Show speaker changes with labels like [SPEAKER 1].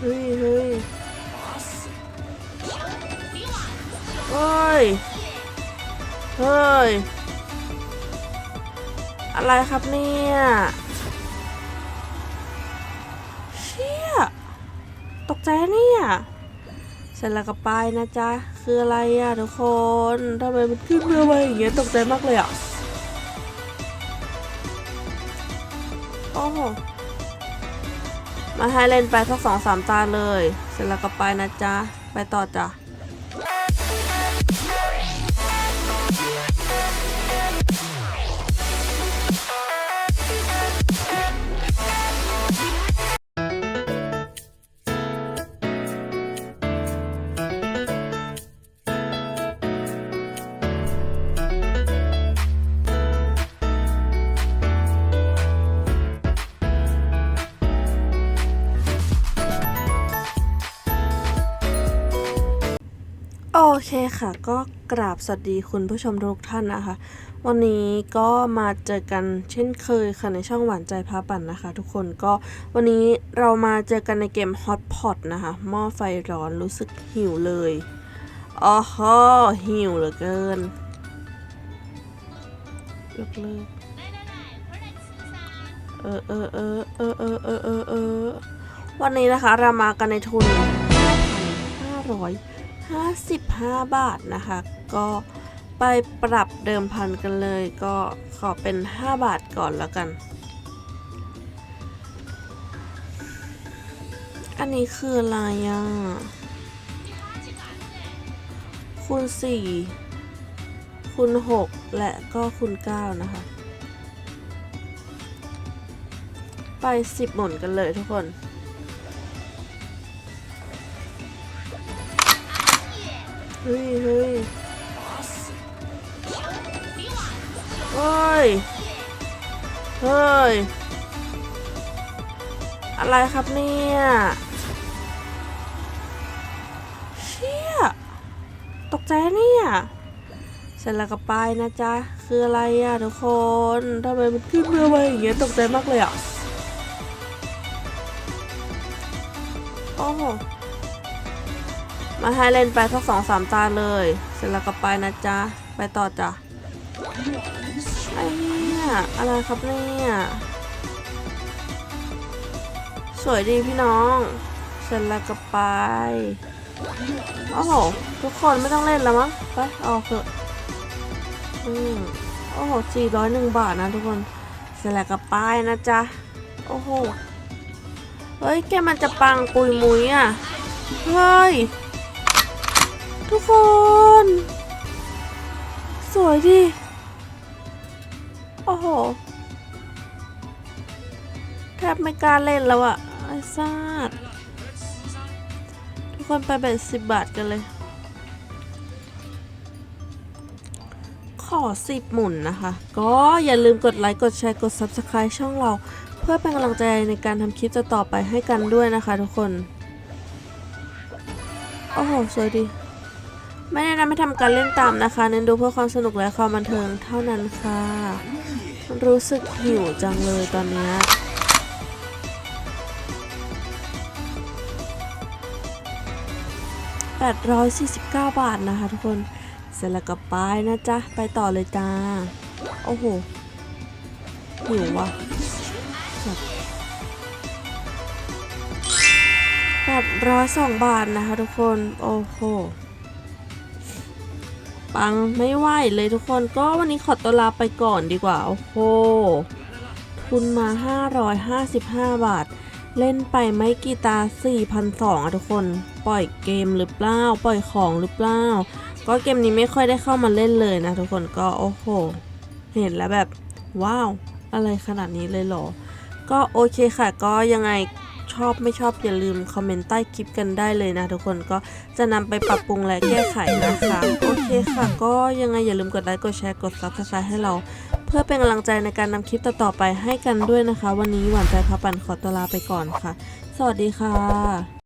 [SPEAKER 1] เฮ้ยเฮ้ยเฮ้ย เฮ้ย อะไรครับเนี่ย เชี่ย ตกใจเนี่ย เสร็จแล้วก็ไปนะจ๊ะ คืออะไรอะทุกคนทำไมมันขึ้นมาไวอย่างเงี้ยตกใจมากเลยอะ โอ้โห มาให้เล่นไปสักสองสามตาเลย เสร็จแล้วก็ไปนะจ๊ะ ไปต่อจ้ะ โอเคค่ะ ก็กราบสวัสดีคุณผู้ชมทุกท่านนะคะ วันนี้ก็มาเจอกันเช่นเคยค่ะในช่องหวานใจพาปั่นนะคะ ทุกคนก็วันนี้เรามาเจอกันในเกมฮอตพอตนะคะหม้อไฟร้อนรู้สึกหิวเลยอ๋อฮหิวเหลือเกินยกเลิกเออเออเออเออเออเออเออวันนี้นะคะเรามากันในทุนห้าร้อย 55 บาทนะคะ ก็ไปปรับเดิมพันกันเลยก็ขอเป็น 5 บาทก่อนแล้วกัน อันนี้คืออะไรอะคูณ4คูณ6และก็คูณ9นะคะ ไป 10 หมุนกันเลยทุกคน ฮ้ยเฮ้ยเฮ้ย เฮ้ย อะไรครับเนี่ย เชี่ย ตกใจเนี่ย เสร็จแล้วก็ไปนะจ๊ะ คืออะไรอะทุกคนทำไมมันขึ้นเมาไวอย่างเงี้ยตกใจมากเลยอะ โอ้โห มาให้เล่นไปสักสองสามตาเลย เสร็จแล้วก็ไปนะจ๊ะ ไปต่อจ้ะไอ้เนี่ยอะไรครับเนี่ยสวยดีพี่น้อง เสร็จแล้วก็ไปโอ้โหทุกคนไม่ต้องเล่นแล้วมั้งไปออกเถอะอืมโอ้โหสี่ร้อยหนึ่งบาทนะทุกคน เสร็จแล้วก็ไปนะจ๊ะ โอ้โห เฮ้ย แกมันจะปังปุยมุยอะ เฮ้ย ทุกคน สวยดิ โอ้โห แทบไม่กล้าเล่นแล้วอะไอ้ซาดทุกคนไปแบ่สิบบาทกันเลย ขอสิบหมุนนะคะ ก็อย่าลืมกดไลค์ กดแชร์ กด Subscribe ช่องเรา เพื่อเป็นกำลังใจในการทำคลิปต่อไปให้กันด้วยนะคะทุกคน โอ้โห สวยดี ไม่แนะนำให้ทำการเล่นตามนะคะ เน้นดูเพื่อความสนุกและความบันเทิงเท่านั้นค่ะ รู้สึกหิวจังเลยตอนนี้ย849บาทนะคะทุกคน เสร็จแล้วก็ไปนะจ๊ะ ไปต่อเลยจ้า โอ้โห หิวว่ะแปดร้อยสองบาทนะคะทุกคน โอ้โห ปังไม่ไหวเลยทุกคนก็วันนี้ขอตัวลาไปก่อนดีกว่า โอ้โหทุนมา 555 บาท เล่นไปไม่กี่ตา 4,200อะทุกคน ปล่อยเกมหรือเปล่า ปล่อยของหรือเปล่า ก็เกมนี้ไม่ค่อยได้เข้ามาเล่นเลยนะทุกคนก็โอ้โห เห็นแล้วแบบ ว้าว อะไรขนาดนี้เลยเหรอ ก็โอเคค่ะ ก็ยังไง อบไม่ชอบอย่าลืมคอมเมนต์ใต้คลิปกันได้เลยนะ ทุกคนก็จะนำไปปรับปรุงและแก้ไขนะคะโอเคค่ะ ก็ยังไงอย่าลืมกดไลค์กดแชร์กดซับสไครต์ให้เรา เพื่อเป็นกำลังใจในการนำคลิปต่อๆไปให้กันด้วยนะคะ วันนี้หวานใจพาปันขอตัวลาไปก่อนค่ะ สวัสดีค่ะ